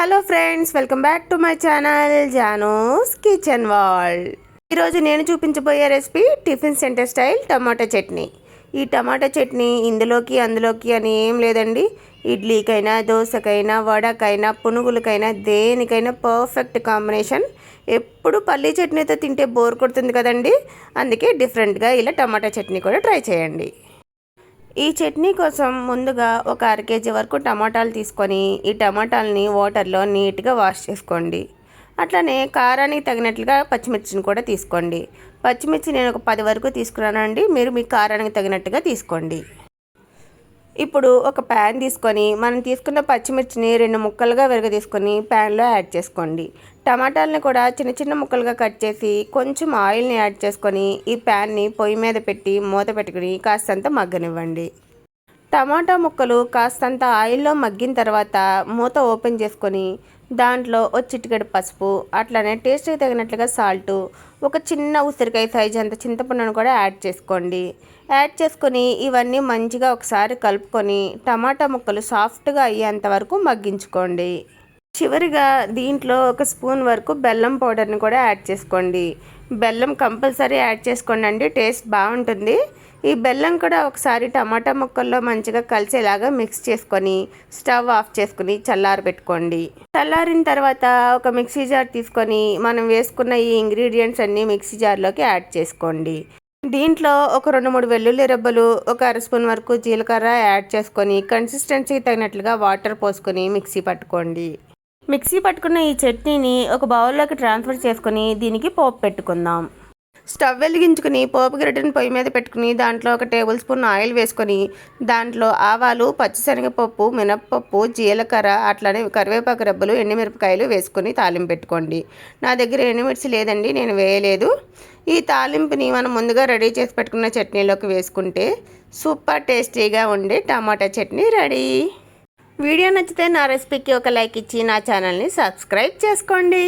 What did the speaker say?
Hello friends welcome back to my channel Jano's kitchen world. ఈరోజు నేను చూపించబోయే recipe tiffin center style tomato chutney. ఈ tomato chutney ఇందులోకి అందులోకి అని ఏం లేదండి. ఇడ్లీకైనా దోశకైనా వడకైనా పునుగులకైనా దేనికైనా పర్ఫెక్ట్ కాంబినేషన్ ఎప్పుడు పల్లీ చట్నీతో తింటే బోర్ కొడుతుంది కదండి. అందుకే డిఫరెంట్గా ఇలా టమాటా చట్నీ కూడా ట్రై చేయండి. ఈ చట్నీ కోసం ముందుగా ఒక అర కేజీ వరకు టమాటాలు తీసుకొని ఈ టమాటాలని వాటర్లో నీట్గా వాష్ చేసుకోండి. అట్లనే కారానికి తగినట్లుగా పచ్చిమిర్చిని కూడా తీసుకోండి. పచ్చిమిర్చి నేను ఒక పది వరకు తీసుకున్నానండి. మీరు మీ కారానికి తగినట్టుగా తీసుకోండి. ఇప్పుడు ఒక ప్యాన్ తీసుకొని మనం తీసుకున్న పచ్చిమిర్చిని రెండు ముక్కలుగా విరగ తీసుకొని ప్యాన్లో యాడ్ చేసుకోండి. టమాటాలని కూడా చిన్న చిన్న ముక్కలుగా కట్ చేసి కొంచెం ఆయిల్ని యాడ్ చేసుకొని ఈ ప్యాన్ని పొయ్యి మీద పెట్టి మూత పెట్టుకుని కాస్తంత మగ్గనివ్వండి. టమాటా ముక్కలు కాస్తంత ఆయిల్లో మగ్గిన తర్వాత మూత ఓపెన్ చేసుకొని దాంట్లో ఒక చిటికెడు పసుపు అట్లానే టేస్ట్కి తగినట్లుగా సాల్టు ఒక చిన్న ఉసిరికాయ సైజ్ అంత చింతపండును కూడా యాడ్ చేసుకోండి. యాడ్ చేసుకొని ఇవన్నీ మంచిగా ఒకసారి కలుపుకొని టమాటా ముక్కలు సాఫ్ట్గా అయ్యేంత వరకు మగ్గించుకోండి. చివరిగా దీంట్లో ఒక స్పూన్ వరకు బెల్లం పౌడర్ని కూడా యాడ్ చేసుకోండి. బెల్లం కంపల్సరీ యాడ్ చేసుకోండి అండి టేస్ట్ బాగుంటుంది. ఈ బెల్లం కూడా ఒకసారి టమాటా ముక్కల్లో మంచిగా కలిసేలాగా మిక్స్ చేసుకొని స్టవ్ ఆఫ్ చేసుకుని చల్లారి పెట్టుకోండి. చల్లారిన తర్వాత ఒక మిక్సీ జార్ తీసుకొని మనం వేసుకున్న ఈ ఇంగ్రీడియంట్స్ అన్నీ మిక్సీ జార్లోకి యాడ్ చేసుకోండి. దీంట్లో ఒక రెండు మూడు వెల్లుల్లి రెబ్బలు ఒక అర స్పూన్ వరకు జీలకర్ర యాడ్ చేసుకొని కన్సిస్టెన్సీకి తగినట్లుగా వాటర్ పోసుకొని మిక్సీ పట్టుకోండి. మిక్సీ పట్టుకున్న ఈ చట్నీని ఒక బౌల్లోకి ట్రాన్స్ఫర్ చేసుకుని దీనికి పోపు పెట్టుకుందాం. స్టవ్ వెలిగించుకుని పోపు గిరటను పొయ్యి మీద పెట్టుకుని దాంట్లో ఒక టేబుల్ స్పూన్ ఆయిల్ వేసుకొని దాంట్లో ఆవాలు పచ్చిశనగపప్పు మినప్పప్పు జీలకర్ర అట్లానే కరివేపాకు రెబ్బలు ఎండుమిరపకాయలు వేసుకొని తాలింపు పెట్టుకోండి. నా దగ్గర ఎండుమిర్చి లేదండి నేను వేయలేదు. ఈ తాలింపుని మనం ముందుగా రెడీ చేసి పెట్టుకున్న చట్నీలోకి వేసుకుంటే సూపర్ టేస్టీగా ఉండే టమాటా చట్నీ రెడీ. వీడియో నచ్చితే నా రెసిపీకి ఒక లైక్ ఇచ్చి నా ఛానల్ని సబ్స్క్రైబ్ చేసుకోండి.